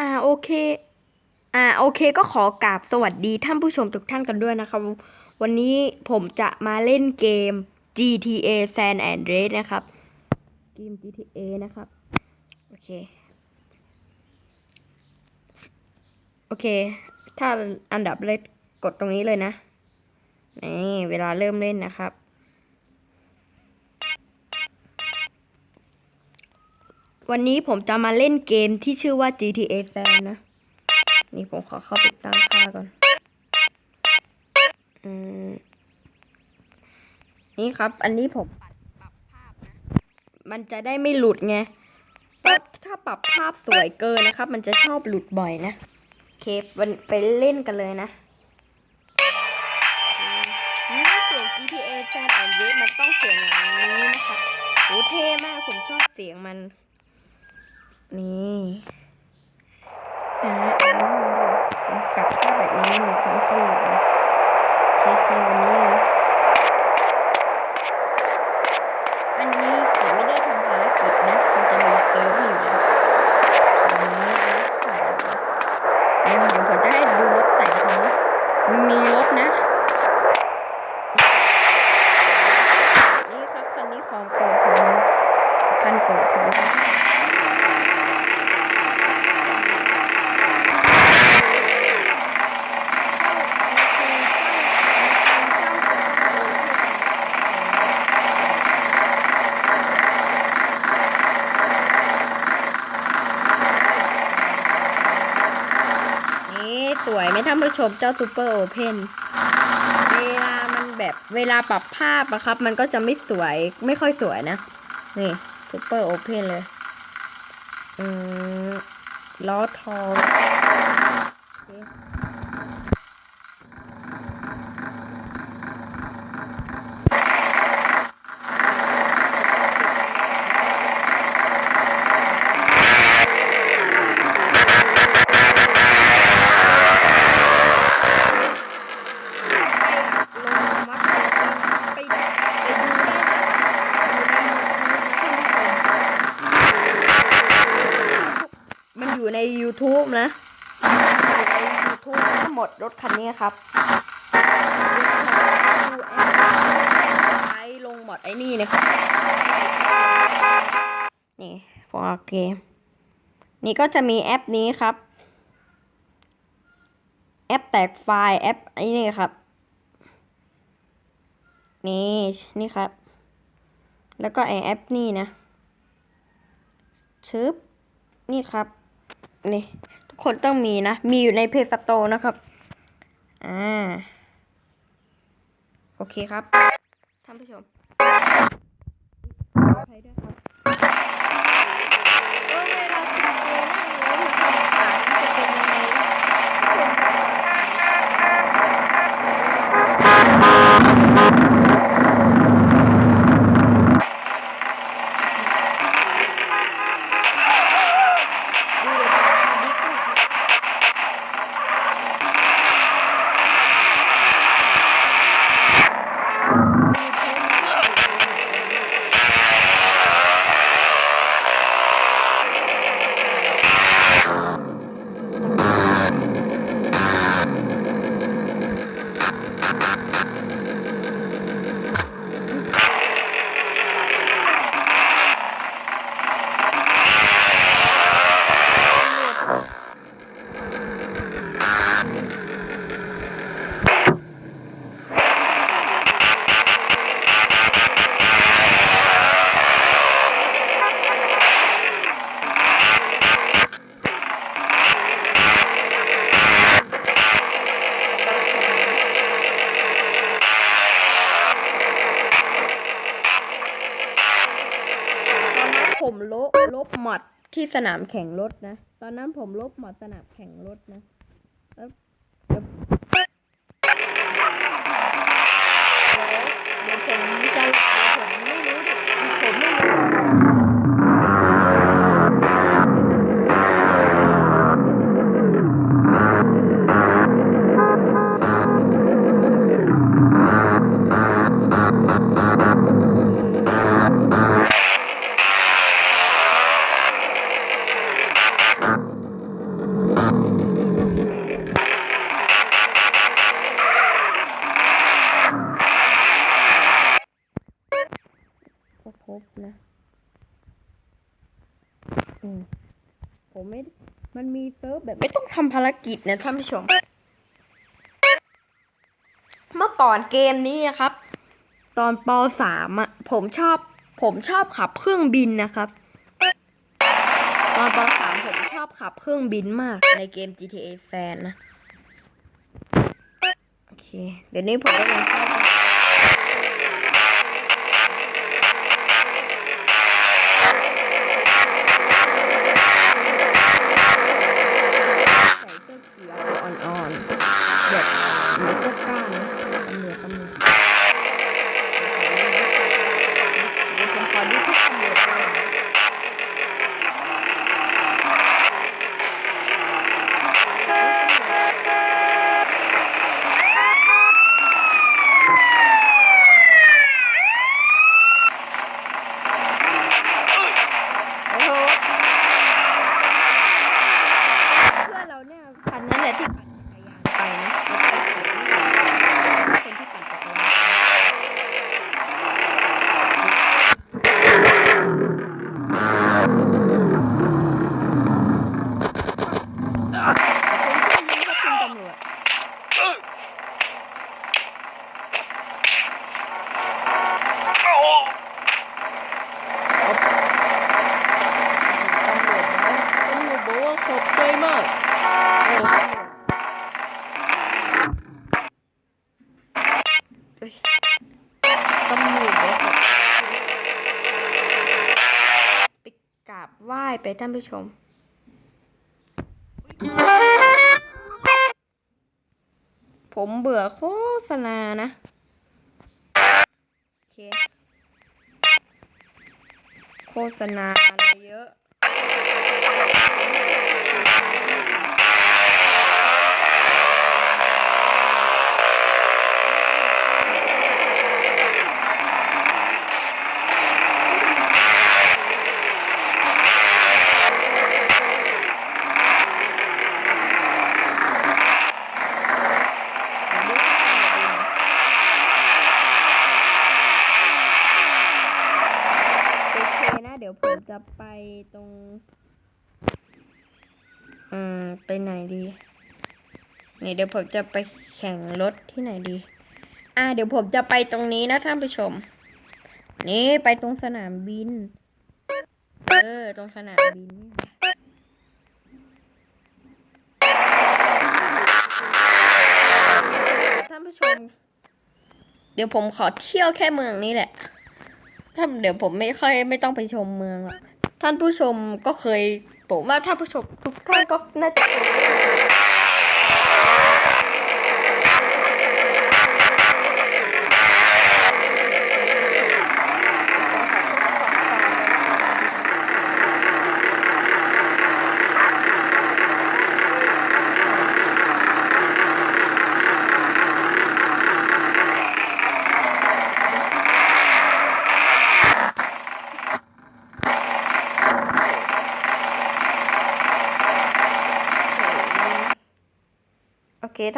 อ่าโอเค อ่าโอเคก็ขอกราบสวัสดีท่านผู้ชมทุกท่านกันด้วยนะครับ วันนี้ผมจะมาเล่นเกม GTA San Andreas นะครับ เกม GTA นะครับ โอเค โอเค ถ้าอันดับแรกกดตรงนี้เลยนะ นี่เวลาเริ่มเล่นนะครับ วันนี้ผมจะมาเล่นเกมที่ชื่อว่า GTA San นะ นี่ผมขอเข้าไปตั้งค่าก่อน อืม นี่ครับ อันนี้ผมปรับภาพนะ มันจะได้ไม่หลุดไงถ้าปรับภาพสวยเกินนะครับ มันจะชอบหลุดบ่อยนะเควันไปเล่นกันเลยนะนี่เสียง GTA San Andreas มันต้องเสียงอย่างนี้นะครับโหเท่มาก ผมชอบเสียงมัน นี่อ่าอันนี้มันขับเข้าแบบนี้มันค่อนข้งหลุดนเคเควันนี้ อันนี้ผมไม่ได้ทำภารกิจนะ มันจะมีเซิร์ฟให้อยู่แล้วอันนี้เดี๋ยวเดี๋ยวผมจะให้ดูรถแต่งคันนี้มีรถนะ นี่ครับคันนี้ของโปรดผมนะคันโปรดผมนี่สวยไหมท่านผู้ ชมเจ้าซูเปอร์โอเพนเวลามันแบบเวลาปรับภาพอะครับ มันก็จะไม่สวยไม่ค่อยสวยนะ นี่ซูเปอร์โอเพนเลย อืมล้อทองโอเคลงมัดไปไปดูได้นะอยู่ใน YouTube นะมันอยู่ใน YouTube ทั้งหมดรถคันนี้ครับไอ้ลงหมดไอ้นี่นะครับ นี่ฟอเกม นี่ก็จะมีแอปนี้ครับ แอปแตกไฟล์แอปไอ้นี่ครับ นี่ นี่ครับ แล้วก็ไอแอปนี่นะชึบนี่ครับ นี่ ทุกคนต้องมีนะ มีอยู่ในเพจสโตนะครับ อ่า โอเคครับ ท่านผู้ชม ที่สนามแข่งรถนะ ตอนนั้นผมลบหมดสนามแข่งรถนะแล้วเดี๋ยวเดี๋ยวผมจะ ผมไม่ มันมีเซิร์ฟแบบไม่ต้องทำภารกิจนะท่านผู้ชม เมื่อก่อนเกมนี้นะครับ ตอนปสามอะผมชอบ ผมชอบขับเครื่องบินนะครับ ตอนปสามผมชอบขับเครื่องบินมากในเกม GTA Fan นะ โอเค เดี๋ยวนี้ผมก็ยังชอบ เนี่ยคันนั้นแหละที่ปั่นจักรยานไปนะแล้วก็เขียนคนที่ปั่นจักรยานผมชื่อยิงครับคุณตำรวจตำรวจนะตำรวจบอกว่าขอบใจมากเออเอ้ยตำรวจบอกขอบใจไปกราบไหว้ไป ท่านผู้ชม ผมเบื่อโฆษณานะโอเคโฆษณาอะไรเยอะ โอเคนะ เดี๋ยวผมจะไปตรง อืม ไปไหนดี นี่เดี๋ยวผมจะไปแข่งรถที่ไหนดี อ่า เดี๋ยวผมจะไปตรงนี้นะท่านผู้ชม นี่ไปตรงสนามบิน เออ ตรงสนามบินท่านผู้ชม เดี๋ยวผมขอเที่ยวแค่เมืองนี้แหละถ้าเดี๋ยวผมไม่ค่อยไม่ต้องไปชมเมืองหรอกท่านผู้ชมก็เคยผมว่าท่านผู้ชมทุกท่านก็น่าจะ เคย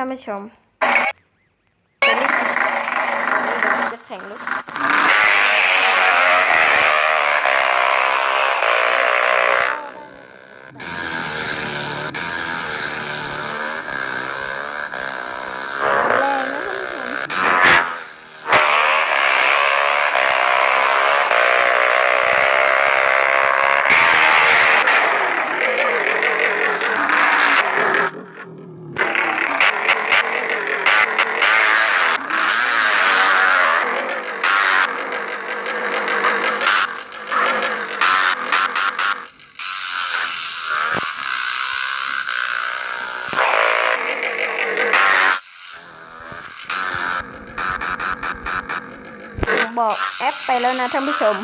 แล้วนะท่านผู้ชม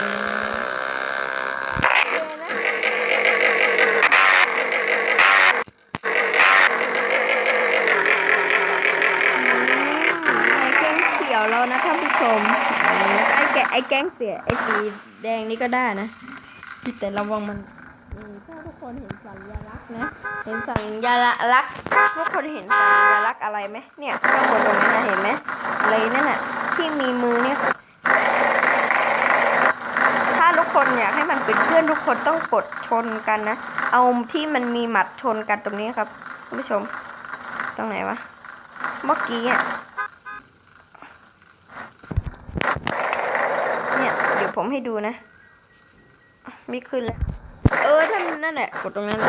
อืมโอเคนะอืมไอ้แก๊งเขียวแล้วนะท่านผู้ชม ไอ้แกไอ้แก๊งเสียไอ้สีแดงนี่ก็ได้นะแต่ระวังมันถ้าทุกคนเห็นสัญลักษณ์นะ เห็นสัญลักษณ์ ทุกคนเห็นสัญลักษณ์อะไรไหมเนี่ยข้างบนตรงนั้นนะเห็นไหม อะไรนั่นน่ะที่มีมือเนี่ยถ้าทุกคนอยากให้มันเป็นเพื่อนทุกคนต้องกดชนกันนะ เอาที่มันมีหมัดชนกันตรงนี้ครับคุณผู้ชม ตรงไหนวะ เมื่อกี้อะเนี่ยเดี๋ยวผมให้ดูนะม่ขึ้นแล้ว เออนั่นนั่นแหละกดตรงนั้น